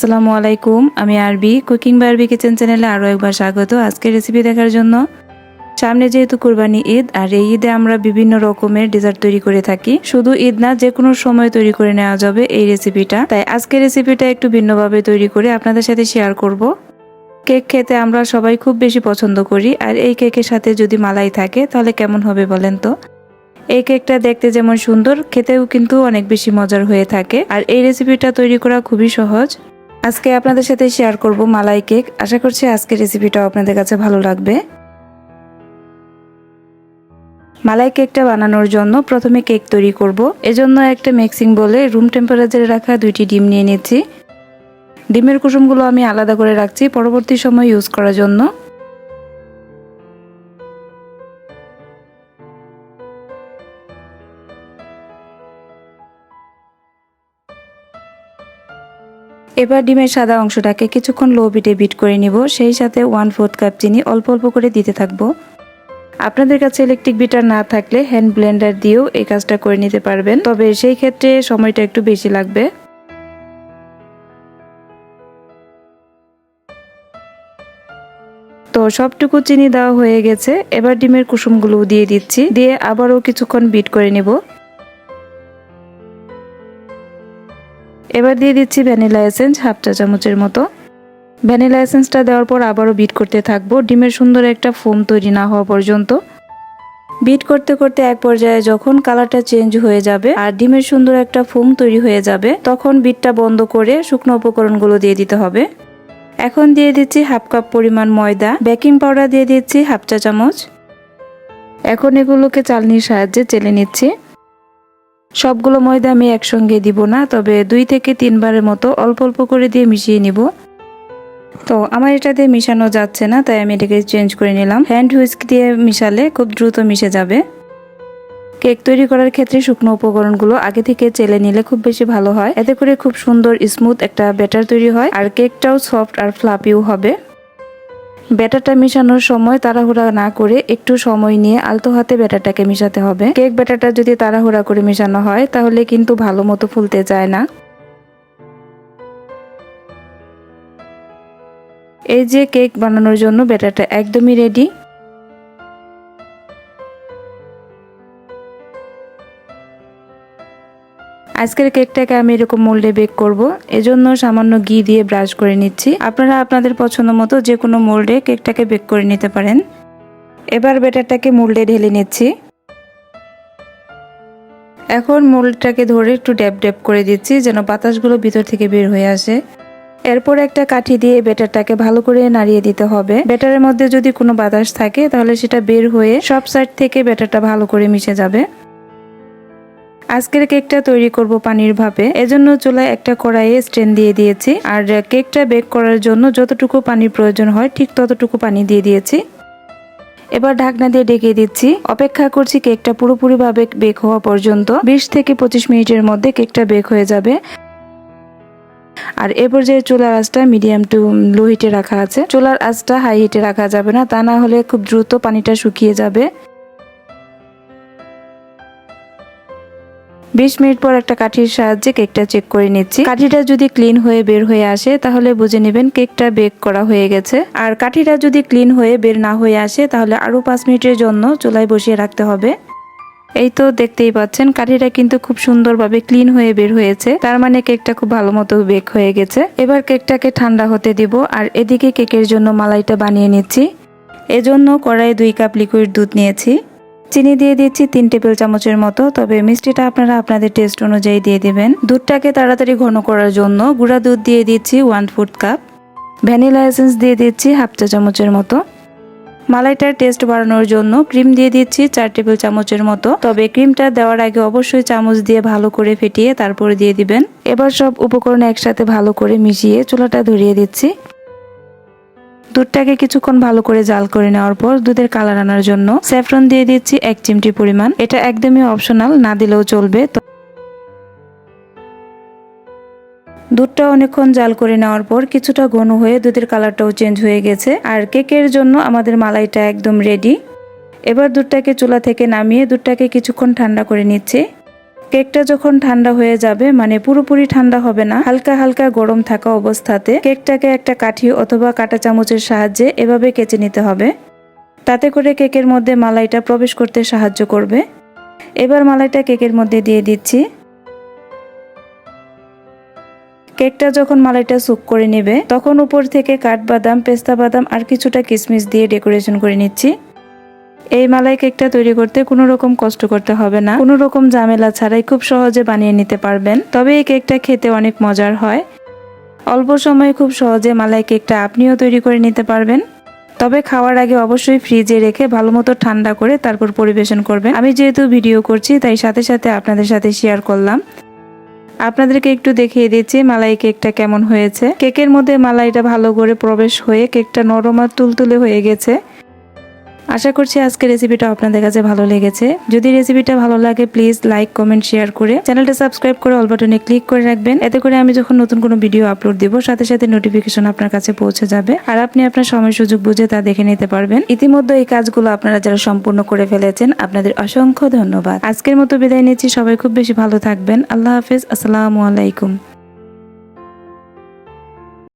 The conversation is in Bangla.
আসসালামু আলাইকুম, আমি আরবি। কুকিং বারবি কিচেন চ্যানেলে আরও একবার স্বাগত আজকের রেসিপি দেখার জন্য। সামনে যেহেতু কোরবানি ঈদ, আর এই ঈদে আমরা বিভিন্ন রকমের ডেজার্ট তৈরি করে থাকি। শুধু ঈদ না, যে কোনো সময় তৈরি করে নেওয়া যাবে এই রেসিপিটা তাই আজকের রেসিপিটা একটু ভিন্নভাবে তৈরি করে আপনাদের সাথে শেয়ার করব। কেক খেতে আমরা সবাই খুব বেশি পছন্দ করি, আর এই কেকের সাথে যদি মালাই থাকে, তাহলে কেমন হবে বলেন তো? এই কেকটা দেখতে যেমন সুন্দর, খেতেও কিন্তু অনেক বেশি মজার হয়ে থাকে। আর এই রেসিপিটা তৈরি করা খুবই সহজ। আজকে আপনাদের সাথে শেয়ার করব মালাই কেক আশা করছি আজকের রেসিপিটাও আপনাদের কাছে ভালো লাগবে। মালাই কেকটা বানানোর জন্য প্রথমে কেক তৈরি করব। এজন্য একটা মিক্সিং বলে রুম টেম্পারেচারে রাখা দুইটি ডিম নিয়ে নিচ্ছি। ডিমের কুসুমগুলো আমি আলাদা করে রাখছি পরবর্তী সময় ইউজ করার জন্য। এবার ডিমের সাদা অংশটাকে কিছুক্ষণ লো বিটে বিট করে নিব, সেই সাথে ওয়ান ফোর্থ কাপ চিনি অল্প অল্প করে দিতে থাকব। আপনাদের কাছে ইলেকট্রিক বিটার না থাকলে হ্যান্ড ব্লেন্ডার দিয়েও এই কাজটা করে নিতে পারবেন। তবে সেই ক্ষেত্রে সময়টা একটু বেশি লাগবে। তো সবটুকু চিনি দেওয়া হয়ে গেছে। এবার ডিমের কুসুমগুলো দিয়ে দিচ্ছি। দিয়ে আবারও কিছুক্ষণ বিট করে নেব। এবার দিয়ে দিচ্ছি ভ্যানিলা এসেন্স হাফ চা চামচের মতো। ভ্যানিলা এসেন্সটা দেওয়ার পর আবারও বিট করতে থাকব। ডিমের সুন্দর একটা ফোম তৈরি না হওয়া পর্যন্ত। বিট করতে করতে এক পর্যায়ে যখন কালারটা চেঞ্জ হয়ে যাবে আর ডিমের সুন্দর একটা ফোম তৈরি হয়ে যাবে, তখন বিটটা বন্ধ করে শুকনো উপকরণগুলো দিয়ে দিতে হবে। এখন দিয়ে দিচ্ছি হাফ কাপ পরিমাণ ময়দা। বেকিং পাউডার দিয়ে দিচ্ছি হাফ চা চামচ। এখন এগুলোকে চালনির সাহায্যে চেলে নিচ্ছি। সবগুলো ময়দা আমি একসঙ্গে দিব না, তবে দুই থেকে তিনবারের মতো অল্প অল্প করে দিয়ে মিশিয়ে নিব। তো আমার এটা দিয়ে মিশানো যাচ্ছে না, তাই আমি এটাকে চেঞ্জ করে নিলাম। হ্যান্ড হুইস্ক দিয়ে মিশালে খুব দ্রুত মিশে যাবে। কেক তৈরি করার ক্ষেত্রে শুকনো উপকরণগুলো আগে থেকে চেলে নিলে খুব বেশি ভালো হয়। এতে করে খুব সুন্দর স্মুথ একটা ব্যাটার তৈরি হয়, আর কেকটাও সফট আর ফ্লাপিও হবে। ব্যাটারটা মিশানোর সময় তাড়াহুড়া না করে একটু সময় নিয়ে আলতো হাতে ব্যাটারটাকে মিশাতে হবে। কেক ব্যাটারটা যদি তাড়াহুড়া করে মিশানো হয়, তাহলে কিন্তু ভালো মতো ফুলতে যায় না। এই যে কেক বানানোর জন্য ব্যাটারটা একদমই রেডি আজকের কেকটাকে আমি এরকম মোল্ডে বেক করব। এজন্য সামান্য ঘি দিয়ে ব্রাশ করে নিচ্ছি। আপনারা আপনাদের পছন্দ মতো যে কোনো মোল্ডে কেকটাকে বেক করে নিতে পারেন। এবার ব্যাটারটাকে মোল্ডে ঢেলে নিচ্ছি। এখন মোল্ডটাকে ধরে একটু ড্যাপ ড্যাপ করে দিচ্ছি যেন বাতাসগুলো ভিতর থেকে বের হয়ে আসে। এরপর একটা কাঠি দিয়ে বেটারটাকে ভালো করে নাড়িয়ে দিতে হবে। বেটারের মধ্যে যদি কোনো বাতাস থাকে তাহলে সেটা বের হয়ে সব সাইড থেকে বেটারটা ভালো করে মিশে যাবে। আজকের কেকটা তৈরি করব পানির ভাপে। এজন্য চুলায় একটা কড়াইয়ে স্ট্রেন দিয়ে দিয়েছি। আর কেকটা বেক করার জন্য যতটুকু পানির প্রয়োজন হয়, ঠিক ততটুকু পানি দিয়ে দিয়েছি। এবার ঢাকনা দিয়ে ডেকে দিচ্ছি। অপেক্ষা করছি কেকটা পুরোপুরিভাবে বেক হওয়া পর্যন্ত। বিশ থেকে পঁচিশ মিনিটের মধ্যে কেকটা বেক হয়ে যাবে। আর এ পর্যায়ে চুলার আঁচটা মিডিয়াম টু লো হিটে রাখা আছে। চুলার আঁচটা হাই হিটে রাখা যাবে না, তা না হলে খুব দ্রুত পানিটা শুকিয়ে যাবে। বিশ মিনিট পর একটা কাঠির সাহায্যে কেকটা চেক করে নিচ্ছি। কাঠিটা যদি ক্লিন হয়ে বের হয়ে আসে, তাহলে বুঝে নেবেন কেকটা বেক করা হয়ে গেছে। আর কাঠিটা যদি ক্লিন হয়ে বের না হয়ে আসে, তাহলে আরও পাঁচ মিনিটের জন্য চুলায় বসিয়ে রাখতে হবে। এই তো দেখতেই পাচ্ছেন, কাঠিটা কিন্তু খুব সুন্দরভাবে ক্লিন হয়ে বের হয়েছে। তার মানে কেকটা খুব ভালো মতো বেক হয়ে গেছে। এবার কেকটাকে ঠান্ডা হতে দিব, আর এদিকে কেকের জন্য মালাইটা বানিয়ে নিচ্ছি। এজন্য কড়াই দুই কাপ লিকুইড দুধ নিয়েছি। চিনি দিয়ে দিচ্ছি তিন টেবিল চামচের মতো। তবে মিষ্টিটা আপনারা আপনাদের টেস্ট অনুযায়ী দিয়ে দিবেন। দুধটাকে তাড়াতাড়ি ঘন করার জন্য গুঁড়া দুধ দিয়ে দিচ্ছি one fourth cup vanilla essence দিয়ে দিচ্ছি হাফ চা চামচের মতো। মালাইটার টেস্ট বাড়ানোর জন্য ক্রিম দিয়ে দিচ্ছি চার টেবিল চামচের মতো। তবে ক্রিমটা দেওয়ার আগে অবশ্যই চামচ দিয়ে ভালো করে ফেটিয়ে তারপরে দিয়ে দিবেন। এবার সব উপকরণ একসাথে ভালো করে মিশিয়ে চুলাটা ধরিয়ে দিচ্ছি। দুধটাকে কিছুক্ষণ ভালো করে জাল করে নেওয়ার পর দুধের কালার আনার জন্য স্যাফরন দিয়ে দিচ্ছি এক চিমটি পরিমাণ। এটা একদমই অপশনাল, না দিলেও চলবে। তো দুধটা অনেকক্ষণ জাল করে নেওয়ার পর কিছুটা ঘন হয়ে দুধের কালারটাও চেঞ্জ হয়ে গেছে। আর কেকের জন্য আমাদের মালাইটা একদম রেডি এবার দুধটাকে চুলা থেকে নামিয়ে দুধটাকে কিছুক্ষণ ঠান্ডা করে নিচ্ছে। কেকটা যখন ঠান্ডা হয়ে যাবে মানে পুরোপুরি ঠান্ডা হবে না, হালকা হালকা গরম থাকা অবস্থাতে কেকটাকে একটা কাঠি অথবা কাঁটা চামচের সাহায্যে এভাবে কেচে নিতে হবে। তাতে করে কেকের মধ্যে মালাইটা প্রবেশ করতে সাহায্য করবে। এবার মালাইটা কেকের মধ্যে দিয়ে দিচ্ছি। কেকটা যখন মালাইটা সুপ করে নেবে, তখন উপর থেকে কাঠবাদাম পেস্তা বাদাম আর কিছুটা কিশমিশ দিয়ে ডেকোরেশন করে নিচ্ছি। এই মালাই কেকটা তৈরি করতে কোনো রকম কষ্ট করতে হবে না। কোনো রকম ঝামেলা ছাড়াই খুব সহজে বানিয়ে নিতে পারবেন। তবে এই কেকটা খেতে অনেক মজার হয়। অল্প সময়ে খুব সহজে মালাই কেকটা আপনিও তৈরি করে নিতে পারবেন। তবে খাওয়ার আগে অবশ্যই ফ্রিজে রেখে ভালো মতো ঠান্ডা করে তারপর পরিবেশন করবেন। আমি যেহেতু ভিডিও করছি, তাই সাথে সাথে আপনাদের সাথে শেয়ার করলাম। আপনাদেরকে একটু দেখিয়ে দিচ্ছি মালাই কেকটা কেমন হয়েছে। কেকের মধ্যে মালাইটা ভালো করে প্রবেশ হয়ে কেকটা নরম আর তুলতুলে হয়ে গেছে। আশা করছি আজকের রেসিপিটা আপনাদের কাছে ভালো লেগেছে। যদি রেসিপিটা ভালো লাগে প্লিজ লাইক কমেন্ট শেয়ার করে চ্যানেলটা সাবস্ক্রাইব করে অল বাটনে ক্লিক করে রাখবেন। এতে করে আমি যখন নতুন কোনো ভিডিও আপলোড দিব, সাথে সাথে নোটিফিকেশন আপনার কাছে পৌঁছে যাবে আর আপনি আপনার সময় সুযোগ বুঝে তা দেখে নিতে পারবেন। ইতিমধ্যে এই কাজগুলো আপনারা যারা সম্পূর্ণ করে ফেলেছেন, আপনাদের অসংখ্য ধন্যবাদ। আজকের মতো বিদায় নিচ্ছি। সবাই খুব বেশি ভালো থাকবেন। আল্লাহ হাফেজ। আসসালামু আলাইকুম।